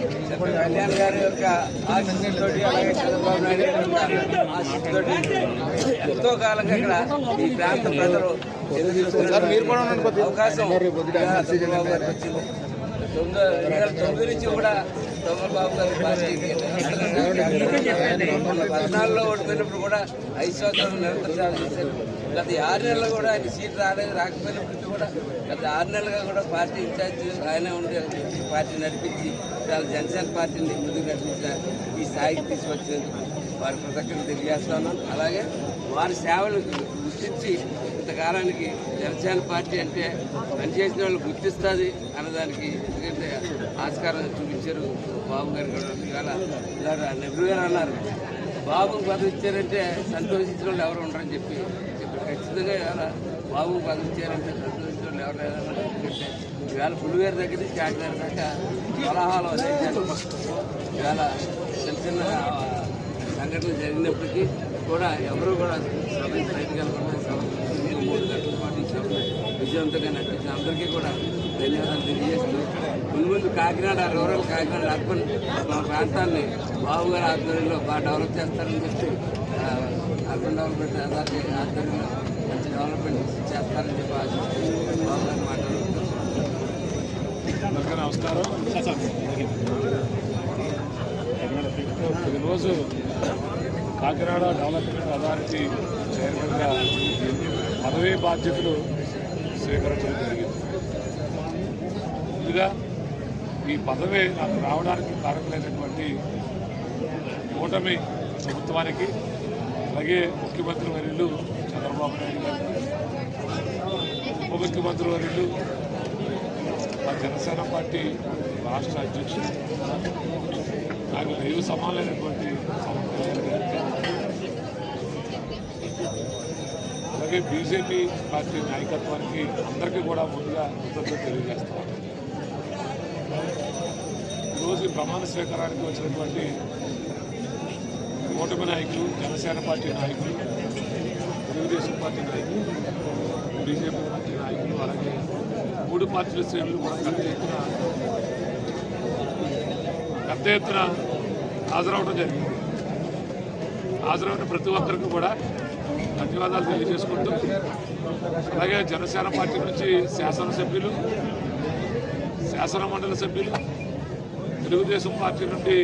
కళ్యాణ్ గారి యొక్క ఆశీస్సుతోటి అలాగే చంద్రబాబు నాయుడు గారి యొక్క ఎంతో కాలంగా ఇక్కడ ఈ ప్రాంత ప్రజలు అవకాశం చంద్రబాబు గారికి వచ్చింది. తొమ్మిది రెండు వేల తొమ్మిది నుంచి కూడా చంద్రబాబు గారి పద్నాలుగులో ఓడిపోయినప్పుడు కూడా ఐదు సంవత్సరాలు చేశారు. గత ఆరు నెలలు కూడా ఆయన సీట్ రాలేదు రాకపోయినప్పటికీ కూడా గత ఆరు నెలలుగా కూడా పార్టీ ఇన్ఛార్జ్ ఆయన ఉండి పార్టీ నడిపించి చాలా జనసేన పార్టీని ముందుకు నడిపించిన ఈ స్థాయికి తీసుకొచ్చేందుకు వారి కృతజ్ఞతలు తెలియజేస్తున్నాను. అలాగే వారి సేవలు గుర్తించి ఇంతకాలానికి జనసేన పార్టీ అంటే పనిచేసిన వాళ్ళు గుర్తిస్తుంది అన్నదానికి ఎందుకంటే ఆస్కారం చూపించారు బాబు గారు కూడా. ఇవాళ నెహ్రూ గారు అన్నారు. బాబుకు పదవి ఇచ్చారంటే సంతోషించిన వాళ్ళు ఎవరు ఉండరని చెప్పి చెప్పి ఖచ్చితంగా ఇవాళ బాబుకు పదవి ఇచ్చారంటే సంతోషించిన వాళ్ళు ఎవరు లేదన్నారు ఎందుకంటే ఇవాళ పులివేరు దగ్గర నుంచి కాకినాడ దాకా కోలాహలం దేశాలు ఇవాళ చిన్న చిన్న సంఘటన జరిగినప్పటికీ కూడా ఎవరు కూడా సభ్యులు ప్రయత్నించాలనుకుంటున్నారు సభ మూడు గంటల పాటు ఈ సభను విజయవంతంగా నడిపించిన అందరికీ కూడా ధన్యవాదాలు తెలియజేస్తూ ముందు ముందు కాకినాడ రూరల్ కాకినాడ అర్బన్ మా ప్రాంతాన్ని బాబు గారి ఆధ్వర్యంలో బాగా డెవలప్ చేస్తారని చెప్పి అర్బన్ డెవలప్మెంట్ అథారిటీ ఆధ్వర్యంలో మంచి డెవలప్మెంట్ చేస్తారని చెప్పి ఆశిస్తూ బాబు గారు మాట్లాడుతున్నారు నమస్కారం. ఈరోజు కాకినాడ డెవలప్మెంట్ అథారిటీ చైర్మన్గా పదవీ బాధ్యతలు స్వీకరించడం జరిగింది. ముందుగా ఈ పదవి నాకు రావడానికి కారణమైనటువంటి కూటమి ప్రభుత్వానికి అలాగే ముఖ్యమంత్రి వర్యులు చంద్రబాబు నాయుడు గారు ఉప ముఖ్యమంత్రి వర్యులు మా జనసేన పార్టీ రాష్ట్ర అధ్యక్షుడు నాకు దైవ సమానమైనటువంటి అలాగే బీజేపీ పార్టీ నాయకత్వానికి అందరికీ కూడా ముందుగా కృతజ్ఞత తెలియజేస్తాం ఈరోజు ప్రమాణ స్వీకారానికి వచ్చినటువంటి కూటమి నాయకులు జనసేన పార్టీ నాయకులు తెలుగుదేశం పార్టీ నాయకులు బీజేపీ పార్టీ నాయకులు అలాగే మూడు పార్టీల శ్రేణులు కూడా కలిసి పెద్ద ఎత్తున హాజరవడం జరిగింది. హాజరైన ప్రతి ఒక్కరికి కూడా ధన్యవాదాలు తెలియజేసుకుంటూ అలాగే జనసేన పార్టీ నుంచి శాసనసభ్యులు శాసన మండలి సభ్యులు తెలుగుదేశం పార్టీ నుండి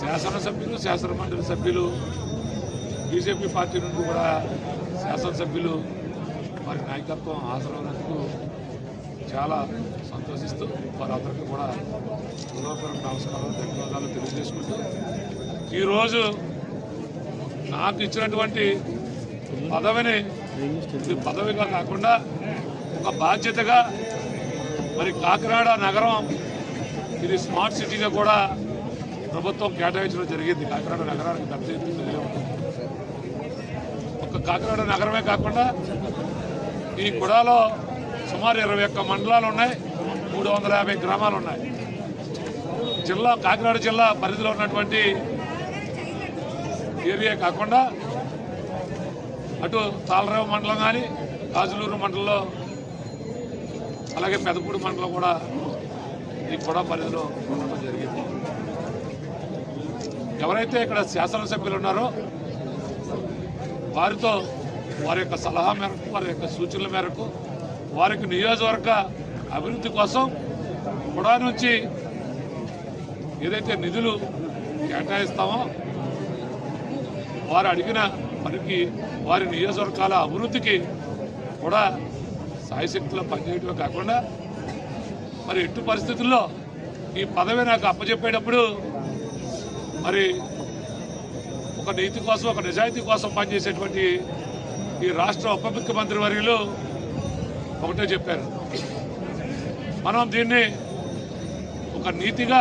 శాసనసభ్యులు శాసన మండలి సభ్యులు బీజేపీ పార్టీ నుండి కూడా శాసనసభ్యులు వారి నాయకత్వం హాజరవడానికి చాలా సంతోషిస్తూ వారందరికీ కూడా హృదయపూర్వక నమస్కారం ధన్యవాదాలు తెలియజేసుకుంటూ ఈరోజు నాకు ఇచ్చినటువంటి పదవిని ఇది పదవిగా కాకుండా ఒక బాధ్యతగా మరి కాకినాడ నగరం ఇది స్మార్ట్ సిటీగా కూడా ప్రభుత్వం కేటాయించడం జరిగింది. కాకినాడ నగరానికి పెద్ద ఎత్తున ఒక కాకినాడ నగరమే కాకుండా ఈ కుడాలో సుమారు ఇరవై ఒక్క మండలాలు ఉన్నాయి. మూడు వందల యాభై గ్రామాలు ఉన్నాయి. జిల్లా కాకినాడ జిల్లా పరిధిలో ఉన్నటువంటి ఏరియా కాకుండా అటు తాళరావు మండలం కానీ కాజులూరు మండలంలో అలాగే పెదపూడి మండలం కూడా ఈ కూడా పరిధిలో ఉండడం జరిగింది. ఎవరైతే ఇక్కడ శాసనసభ్యులు ఉన్నారో వారితో వారి యొక్క సలహా మేరకు వారి యొక్క సూచనల మేరకు వారికి నియోజకవర్గ అభివృద్ధి కోసం కూడా నుంచి ఏదైతే నిధులు కేటాయిస్తామో వారు అడిగిన పనికి వారి నియోజకవర్గాల అభివృద్ధికి కూడా సాయశక్తిలో పనిచేయడమే కాకుండా మరి ఎట్టు పరిస్థితుల్లో ఈ పదవి నాకు అప్పచెప్పేటప్పుడు మరి ఒక నీతి కోసం ఒక నిజాయితీ కోసం పనిచేసేటువంటి ఈ రాష్ట్ర ఉప ముఖ్యమంత్రి వర్యులు ఒకటే చెప్పారు మనం దీన్ని ఒక నీతిగా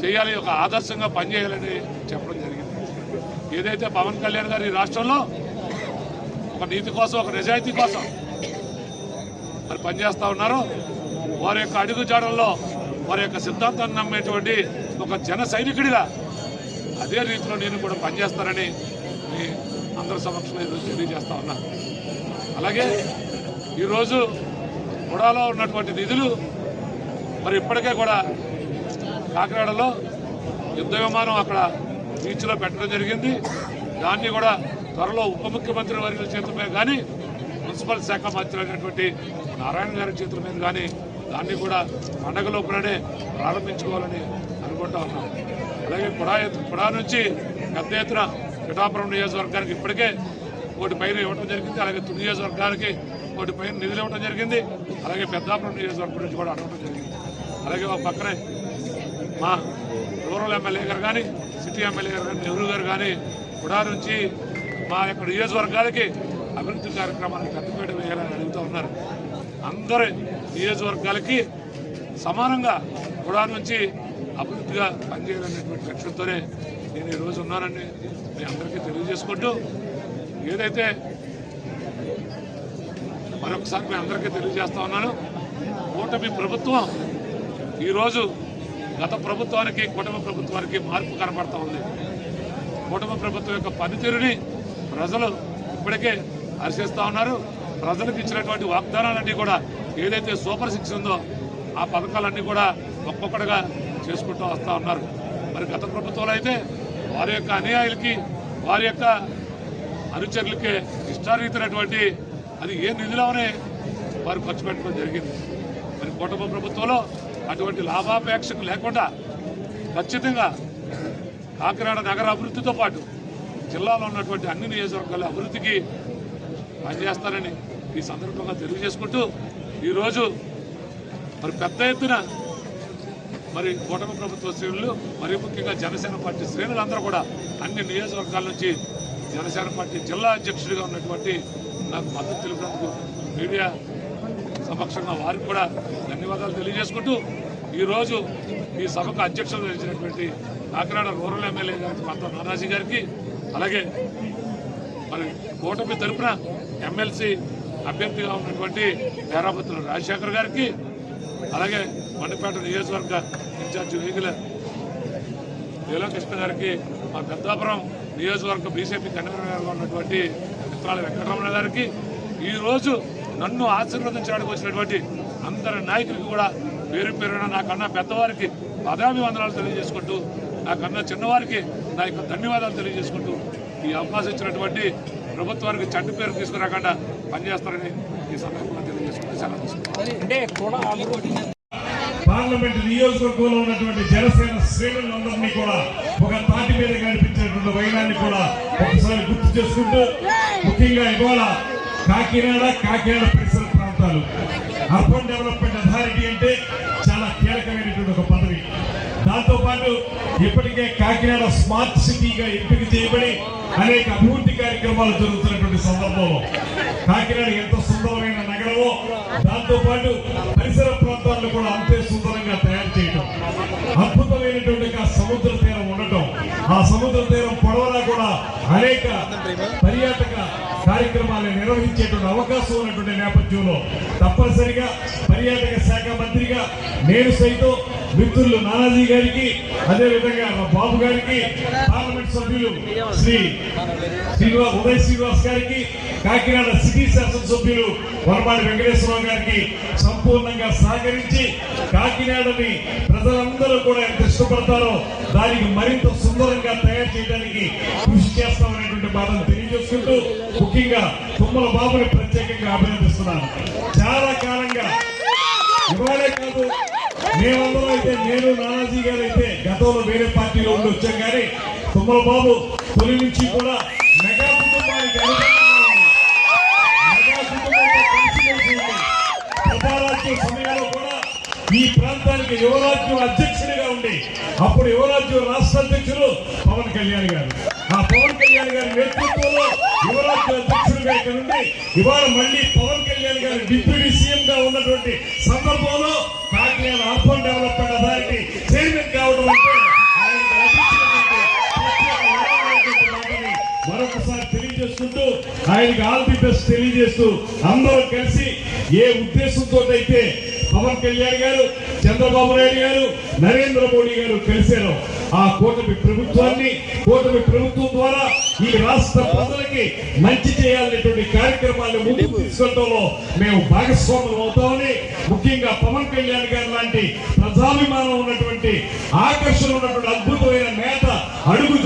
చేయాలి ఒక ఆదర్శంగా పనిచేయాలని చెప్పడం జరిగింది. ఏదైతే పవన్ కళ్యాణ్ గారు ఈ రాష్ట్రంలో ఒక నీతి కోసం ఒక నిజాయితీ కోసం మరి పనిచేస్తూ ఉన్నారో వారి యొక్క అడుగు జాడల్లో వారి యొక్క సిద్ధాంతాన్ని నమ్మేటువంటి ఒక జన సైనికుడిగా అదే రీతిలో నేను కూడా పనిచేస్తానని మీ అందరి సమక్షంలో ఈరోజు తెలియజేస్తా ఉన్నా. అలాగే ఈరోజు గుడాలో ఉన్నటువంటి నిధులు మరి ఇప్పటికే కూడా కాకినాడలో యుద్ధ విమానం అక్కడ బీచ్లో పెట్టడం జరిగింది. దాన్ని కూడా త్వరలో ఉప ముఖ్యమంత్రి వర్యుల చేతుల మీద కానీ మున్సిపల్ శాఖ మంత్రి అయినటువంటి నారాయణ గారి చేతుల మీద కానీ దాన్ని కూడా పండగ లోపలనే ప్రారంభించుకోవాలని అనుకుంటా ఉన్నాం. అలాగే కుడా కుడా నుంచి పెద్ద ఎత్తున పిఠాపురం నియోజకవర్గానికి ఇప్పటికే ఒకటి పైన ఇవ్వడం జరిగింది. అలాగే తుని నియోజకవర్గానికి కోటి పైన నిధులు ఇవ్వడం జరిగింది. అలాగే పెద్దాపురం నియోజకవర్గం నుంచి కూడా అడగడం జరిగింది. అలాగే ఒక పక్కనే మా రూరల్ ఎమ్మెల్యే గారు కానీ సిటీ ఎమ్మెల్యే గారు కానీ నెహ్రూ గారు కానీ కూడా నుంచి మా యొక్క నియోజకవర్గాలకి అభివృద్ధి కార్యక్రమాలకు పెద్దపేట వేయాలని అడుగుతూ ఉన్నారు. అందరి నియోజకవర్గాలకి సమానంగా కూడా నుంచి అభివృద్ధిగా పనిచేయాలనేటువంటి లక్ష్యంతోనే నేను ఈరోజు ఉన్నానని మీ అందరికీ తెలియజేసుకుంటూ ఏదైతే మరొకసారి మీ అందరికీ తెలియజేస్తా ఉన్నాను. కూటమి ప్రభుత్వం ఈరోజు గత ప్రభుత్వానికి కూటమి ప్రభుత్వానికి మార్పు కనపడతా ఉంది. కూటమి ప్రభుత్వం యొక్క పనితీరుని ప్రజలు ఇప్పటికే హర్షిస్తూ ఉన్నారు. ప్రజలకు ఇచ్చినటువంటి వాగ్దానాలన్నీ కూడా ఏదైతే సూపర్ సిక్స్ ఉందో ఆ పథకాలన్నీ కూడా ఒక్కొక్కటిగా చేసుకుంటూ వస్తూ ఉన్నారు. మరి గత ప్రభుత్వంలో అయితే వారి యొక్క అనుయాయులకి వారి యొక్క అనుచరులకి ఇష్టారీతినటువంటి అది ఏ నిధులోనే వారు ఖర్చు పెట్టడం జరిగింది. మరి కుటుంబ ప్రభుత్వంలో అటువంటి లాభాపేక్షకు లేకుండా ఖచ్చితంగా కాకినాడ నగర అభివృద్ధితో పాటు జిల్లాలో ఉన్నటువంటి అన్ని నియోజకవర్గాల అభివృద్ధికి పనిచేస్తారని ఈ సందర్భంగా తెలియజేసుకుంటూ ఈరోజు మరి పెద్ద ఎత్తున మరి కూటమి ప్రభుత్వ శ్రేణులు మరి ముఖ్యంగా జనసేన పార్టీ శ్రేణులందరూ కూడా అన్ని నియోజకవర్గాల నుంచి జనసేన పార్టీ జిల్లా అధ్యక్షుడిగా ఉన్నటువంటి నాకు మద్దతు తెలిపినందుకు మీడియా సమక్షంగా వారికి కూడా ధన్యవాదాలు తెలియజేసుకుంటూ ఈరోజు ఈ సభకు అధ్యక్షత వహించినటువంటి కాకినాడ రూరల్ ఎమ్మెల్యే గారికి పంత నానాజీ గారికి అలాగే మరి కూటమి తరపున ఎమ్మెల్సీ అభ్యర్థిగా ఉన్నటువంటి పేరాపత్రుల రాజశేఖర్ గారికి అలాగే మండపేట నియోజకవర్గ ఇన్ఛార్జి వేగుల నీలకృష్ణ గారికి మా పెద్దాపురం నియోజకవర్గ బీజేపీ కన్వీనర్గా ఉన్నటువంటి మిత్రాల వెంకటరమణ గారికి ఈరోజు నన్ను ఆశీర్వదించడానికి వచ్చినటువంటి అందరి నాయకులకు కూడా పేరు పేరున నాకన్నా పెద్దవారికి పదాభివందనాలు తెలియజేసుకుంటూ నాకన్నా చిన్నవారికి నా యొక్క ధన్యవాదాలు తెలియజేసుకుంటూ ఈ అవకాశం ఇచ్చినటువంటి ప్రభుత్వానికి చెడ్డ పేరు తీసుకురాకుండా పనిచేస్తారని ఈ సందర్భంగా తెలియజేసుకుంటూ పార్లమెంట్ నియోజకవర్గంలో ఉన్నటువంటి జనసేన శ్రేణులందరినీ కూడా ఒక తాటి మీద కనిపించేటువంటి వైనాన్ని కూడా ఒకసారి గుర్తు చేసుకుంటూ ముఖ్యంగా ఇవాళ కాకినాడ కాకినాడ పరిసర ప్రాంతాలు. అర్బన్ డెవలప్మెంట్ అథారిటీ అంటే చాలా కీలకమైనటువంటి ఒక పదవి. దాంతోపాటు ఇప్పటికే కాకినాడ స్మార్ట్ సిటీగా ఎంపిక చేయబడి అనేక అభివృద్ధి కార్యక్రమాలు జరుగుతున్నటువంటి సందర్భంలో కాకినాడ ఎంత సుందరమైన నగరమో దాంతోపాటు పరిసర ప్రాంతాలను కూడా అంతే సుందరంగా తయారు చేయడం అద్భుతమైనటువంటి ఆ సముద్ర తీరం ఉండటం ఆ సముద్ర తీరం పొడవలా కూడా అనేక పర్యాటక కార్యక్రమాలు నిర్వహించేటువంటి అవకాశం ఉన్నటువంటి నేపథ్యంలో తప్పనిసరిగా పర్యాటక శాఖ మంత్రిగా నేను సైతం మిత్రులు నానాజీ గారికి అదే విధంగా మా బాబు గారికి పార్లమెంట్ సభ్యులు శ్రీ శ్రీనివాస్ ఉదయ్ శ్రీనివాస్ గారికి కాకినాడ సిటీ శాసనసభ్యులు వరమాడి వెంకటేశ్వరరావు గారికి సంపూర్ణంగా సహకరించి కాకినాడని ప్రజలందరూ కూడా ఎంత ఇష్టపడతారో దానికి మరింత సుందరంగా తయారు చేయడానికి కృషి చేస్తామనేటువంటి బాధను తెలియజేసుకుంటూ ముఖ్యంగా తుమ్మల బాబుని ప్రత్యేకంగా అభినందిస్తున్నాను. చాలా కాలంగా ఇవాళే కాదు మేమందరం అయితే నేను నానాజీ గారు అయితే గతంలో వేరే పార్టీలో ఉండి వచ్చాం కానీ తుమ్మల బాబు తొలి నుంచి కూడా మెగా కుటుంబానికి మెగా కుటుంబంతో ప్రజారాజ్యం సమయంలో కూడా ఈ ప్రాంతానికి యువరాజ్యం అధ్యక్షుడిగా ఉండి అప్పుడు యువరాజ్యం రాష్ట్ర అధ్యక్షులు పవన్ కళ్యాణ్ గారు. ఆ పవన్ కళ్యాణ్ గారి నేతృత్వంలో యువరాజ్యం అధ్యక్షుడిగా ఇక్కడ ఉండి ఇవాళ మళ్ళీ పవన్ కళ్యాణ్ గారి డిప్యూటీ సీఎం గా ఉన్నటువంటి సందర్భంలో Kakinada urban development authority chairman కావడం అంటే మరొకసారి తెలియజేసుకుంటూ ఆయనకి ఆల్ ది బెస్ట్ తెలియజేస్తూ అందరూ కలిసి ఏ ఉద్దేశంతో అయితే పవన్ కళ్యాణ్ గారు చంద్రబాబు నాయుడు గారు నరేంద్ర మోడీ గారు కలిశారు. ఆ కూటమి ప్రభుత్వాన్ని కూటమి ప్రభుత్వం ద్వారా ఈ రాష్ట్ర ప్రజలకి మంచి చేయాలనేటువంటి కార్యక్రమాన్ని ముందుకు తీసుకెళ్ళడంలో మేము భాగస్వాములు అవుతామని ముఖ్యంగా పవన్ కళ్యాణ్ గారు లాంటి ప్రజాభిమానం ఉన్నటువంటి ఆకర్షణ ఉన్నటువంటి అద్భుతమైన నేత అడుగు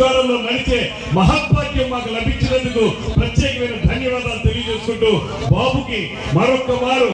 నడిచే మహత్వాక్యం మాకు లభించినందుకు ప్రత్యేకమైన ధన్యవాదాలు తెలియజేసుకుంటూ బాబుకి మరొక్క వారు